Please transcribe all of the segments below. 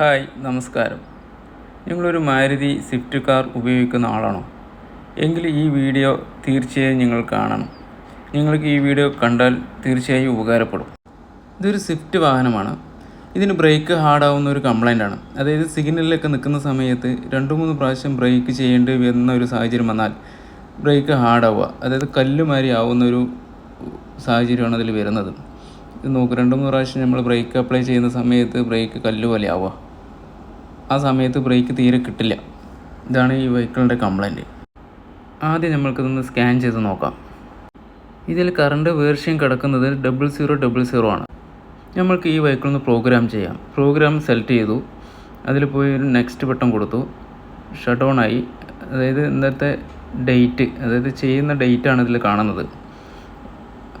Hi നമസ്കാരം. നിങ്ങളൊരു Maruti Swift car ഉപയോഗിക്കുന്ന ആളാണോ? എങ്കിൽ ഈ വീഡിയോ തീർച്ചയായും നിങ്ങൾ കാണണം. നിങ്ങൾക്ക് ഈ വീഡിയോ കണ്ടാൽ തീർച്ചയായും ഉപകാരപ്പെടും. ഇതൊരു സ്വിഫ്റ്റ് വാഹനമാണ്. ഇതിന് ബ്രേക്ക് ഹാർഡാവുന്ന ഒരു കംപ്ലൈന്റാണ് അതായത് സിഗ്നലിലൊക്കെ നിൽക്കുന്ന സമയത്ത് രണ്ട് മൂന്ന് പ്രാവശ്യം ബ്രേക്ക് ചെയ്യേണ്ടി വരുന്ന ഒരു സാഹചര്യം വന്നാൽ ബ്രേക്ക് ഹാർഡാവുക. അതായത് കല്ലുമാരി ആവുന്ന ഒരു സാഹചര്യമാണ് അതിൽ വരുന്നത്. ഇത് നോക്ക് രണ്ട് മൂന്ന് പ്രാവശ്യം നമ്മൾ ബ്രേക്ക് അപ്ലൈ ചെയ്യുന്ന സമയത്ത് ബ്രേക്ക് കല്ലുപോലെ ആവുക. ആ സമയത്ത് ബ്രേക്ക് തീരെ കിട്ടില്ല. ഇതാണ് ഈ വെഹിക്കിളിന്റെ കംപ്ലൈന്റ് ആദ്യം നമ്മൾക്കിതൊന്ന് സ്കാൻ ചെയ്ത് നോക്കാം. ഇതിൽ കറണ്ട് വേർഷ്യം കിടക്കുന്നത് ഡബിൾ സീറോ ഡബിൾ സീറോ ആണ്. നമ്മൾക്ക് ഈ വെഹിക്കിളൊന്ന് പ്രോഗ്രാം ചെയ്യാം. പ്രോഗ്രാം സെലക്ട് ചെയ്തു. അതിൽ പോയി ഒരു നെക്സ്റ്റ് ബട്ടൺ കൊടുത്തു. ഷട്ട് ഓൺ ആയി. അതായത് ഇന്നത്തെ ഡേറ്റ് അതായത് ചെയ്യുന്ന ഡേറ്റ് ആണ് ഇതിൽ കാണുന്നത്.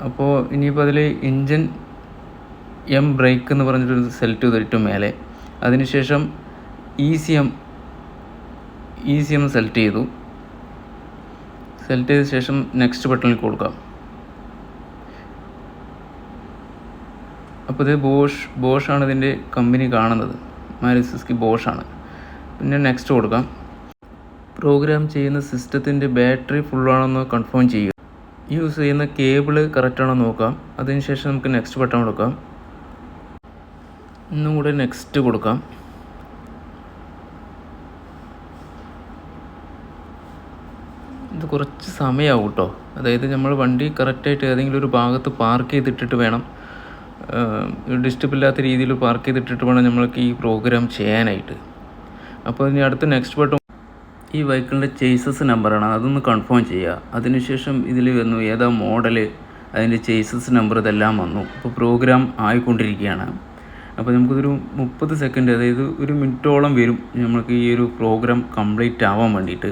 അപ്പോൾ ഇനിയിപ്പോൾ അതിൽ എൻജിൻ എം ബ്രേക്ക് എന്ന് പറഞ്ഞിട്ടൊരു സെലക്ട് ചെയ്തിട്ട് മേലെ. അതിനുശേഷം ഇ സി എം സെലക്ട് ചെയ്തു. സെലക്ട് ചെയ്ത ശേഷം നെക്സ്റ്റ് ബട്ടണിൽ കൊടുക്കാം അപ്പോൾ ഇത് ബോഷ് ബോഷാണ് ഇതിന്റെ കമ്പനി കാണുന്നത്. മാരിസിസ്കി ബോഷാണ് പിന്നെ നെക്സ്റ്റ് കൊടുക്കാം. പ്രോഗ്രാം ചെയ്യുന്ന സിസ്റ്റത്തിന്റെ ബാറ്ററി ഫുള്ളാണെന്ന് കൺഫേം ചെയ്യുക. യൂസ് ചെയ്യുന്ന കേബിൾ കറക്റ്റാണോ നോക്കാം. അതിനുശേഷം നമുക്ക് നെക്സ്റ്റ് ബട്ടൺ കൊടുക്കാം. ഇന്നും കൂടെ നെക്സ്റ്റ് കൊടുക്കാം. ഇത് കുറച്ച് സമയമാവും കേട്ടോ അതായത് നമ്മൾ വണ്ടി കറക്റ്റായിട്ട് ഏതെങ്കിലും ഒരു ഭാഗത്ത് പാർക്ക് ചെയ്തിട്ടിട്ട് വേണം. ഡിസ്റ്റർബ് ഇല്ലാത്ത രീതിയിൽ പാർക്ക് ചെയ്തിട്ടിട്ട് വേണം നമ്മൾക്ക് ഈ പ്രോഗ്രാം ചെയ്യാനായിട്ട്. അപ്പോൾ ഇനി അടുത്ത നെക്സ്റ്റ് ബട്ടൺ ഈ വെഹിക്കിളിന്റെ ചേസസ് നമ്പറാണ്. അതൊന്ന് കൺഫേം ചെയ്യുക. അതിനുശേഷം ഇതിൽ വന്നു ഏതാ മോഡൽ അതിന്റെ ചേസസ് നമ്പർ ഇതെല്ലാം വന്നു. അപ്പോൾ പ്രോഗ്രാം ആയിക്കൊണ്ടിരിക്കുകയാണ്. അപ്പോൾ നമുക്കിതൊരു മുപ്പത് സെക്കൻഡ് അതായത് ഒരു മിനിറ്റോളം വരും നമ്മൾക്ക് ഈ ഒരു പ്രോഗ്രാം കംപ്ലീറ്റ് ആവാൻ വേണ്ടിയിട്ട്.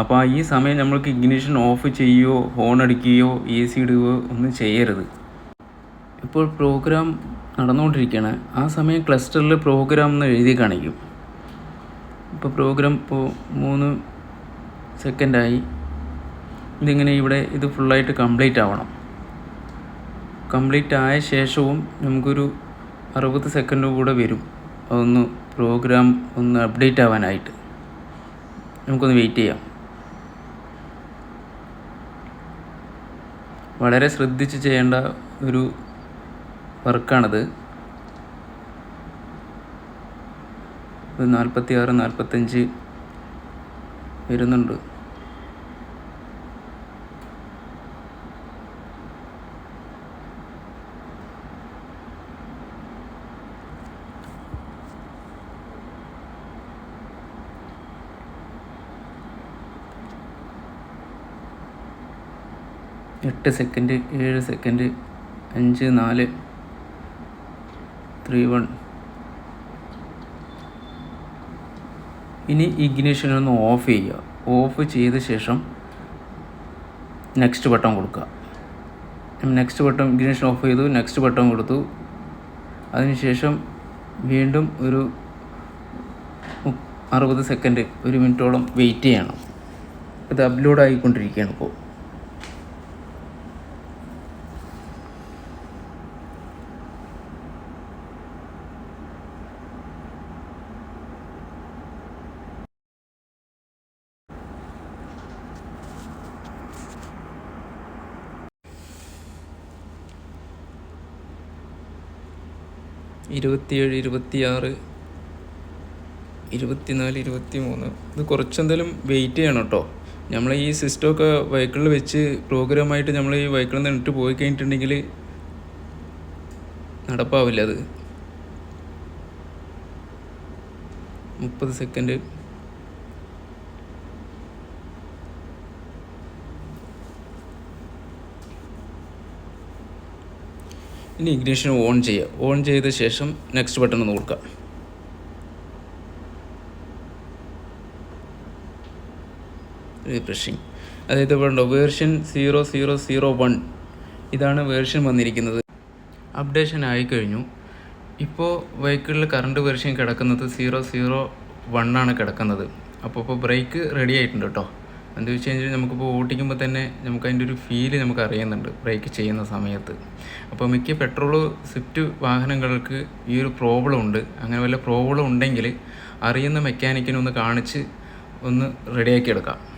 അപ്പോൾ ഈ സമയം നമ്മൾക്ക് ഇഗ്നിഷൻ ഓഫ് ചെയ്യുകയോ ഹോൺ അടിക്കുകയോ എ സി ഇടുകയോ ഒന്നും ചെയ്യരുത്. ഇപ്പോൾ പ്രോഗ്രാം നടന്നുകൊണ്ടിരിക്കുകയാണ് ആ സമയം ക്ലസ്റ്ററിൽ പ്രോഗ്രാം എന്ന് എഴുതി കാണിക്കും. ഇപ്പോൾ പ്രോഗ്രാം ഇപ്പോൾ മൂന്ന് സെക്കൻഡായി ഇതിങ്ങനെ ഇവിടെ ഇത് ഫുള്ളായിട്ട് കംപ്ലീറ്റ് ആവണം. കംപ്ലീറ്റ് ആയ ശേഷവും നമുക്കൊരു അറുപത് സെക്കൻഡ് കൂടെ വരും. അതൊന്ന് പ്രോഗ്രാം ഒന്ന് അപ്ഡേറ്റ് ആവാനായിട്ട്. നമുക്കൊന്ന് വെയിറ്റ് ചെയ്യാം. വളരെ ശ്രദ്ധിച്ച് ചെയ്യേണ്ട ഒരു വർക്കാണത്. നാൽപ്പത്തി ആറ് നാൽപ്പത്തഞ്ച് വരുന്നുണ്ട്. എട്ട് സെക്കൻഡ് ഏഴ് സെക്കൻഡ് അഞ്ച് നാല് ത്രീ വൺ ഇനി ഇഗ്നിഷൻ ഒന്ന് ഓഫ് ചെയ്യുക. ഓഫ് ചെയ്ത ശേഷം നെക്സ്റ്റ് ബട്ടൺ കൊടുക്കുക. നെക്സ്റ്റ് ബട്ടൺ ഇഗ്നിഷൻ ഓഫ് ചെയ്തു നെക്സ്റ്റ് ബട്ടൺ കൊടുത്തു. അതിനുശേഷം വീണ്ടും ഒരു അറുപത് സെക്കൻഡ് ഒരു മിനിറ്റോളം വെയിറ്റ് ചെയ്യണം. ഇത് അപ്ലോഡ് ആയിക്കൊണ്ടിരിക്കുകയാണ് ഇപ്പോൾ. ഇരുപത്തിയേഴ് ഇരുപത്തിയാറ് ഇരുപത്തിനാല് ഇരുപത്തി മൂന്ന് ഇത് കുറച്ചെന്തായാലും വെയിറ്റ് ചെയ്യണം കേട്ടോ നമ്മൾ ഈ സിസ്റ്റമൊക്കെ വെഹിക്കിളിൽ വെച്ച് പ്രോഗ്രാമായിട്ട് നമ്മൾ ഈ വെഹിക്കിളിൽ നിന്ന് ഇട്ട് പോയി കഴിഞ്ഞിട്ടുണ്ടെങ്കിൽ നടപ്പാവില്ല അത്. മുപ്പത് സെക്കൻഡ് ഇനി ഇഗ്നീഷൻ ഓൺ ചെയ്യുക ഓൺ ചെയ്ത ശേഷം നെക്സ്റ്റ് ബട്ടൺ ഒന്ന് കൊടുക്കുക റീഫ്രഷിങ് അതായത് വേണ്ട version zero zero zero one ഇതാണ് വേർഷൻ വന്നിരിക്കുന്നത്. അപ്ഡേഷൻ ആയിക്കഴിഞ്ഞു. ഇപ്പോൾ വെഹിക്കിളിൽ കറണ്ട് വേർഷൻ കിടക്കുന്നത് സീറോ സീറോ വൺ ആണ് കിടക്കുന്നത്. അപ്പോൾ ഇപ്പോൾ ബ്രേക്ക് റെഡി ആയിട്ടുണ്ട് കേട്ടോ. എന്താ വെച്ച് കഴിഞ്ഞാൽ നമുക്കിപ്പോൾ ഓടിക്കുമ്പോൾ തന്നെ നമുക്ക് അതിന്റെ ഒരു ഫീൽ നമുക്ക് അറിയുന്നുണ്ട് ബ്രേക്ക് ചെയ്യുന്ന സമയത്ത്. അപ്പോൾ മിക്ക പെട്രോൾ സ്വിഫ്റ്റ് വാഹനങ്ങൾക്ക് ഈ ഒരു പ്രോബ്ലം ഉണ്ട്. അങ്ങനെ വല്ല പ്രോബ്ലം ഉണ്ടെങ്കിൽ അറിയുന്ന മെക്കാനിക്കിനെ ഒന്ന് കാണിച്ച് ഒന്ന് റെഡിയാക്കി എടുക്കാം.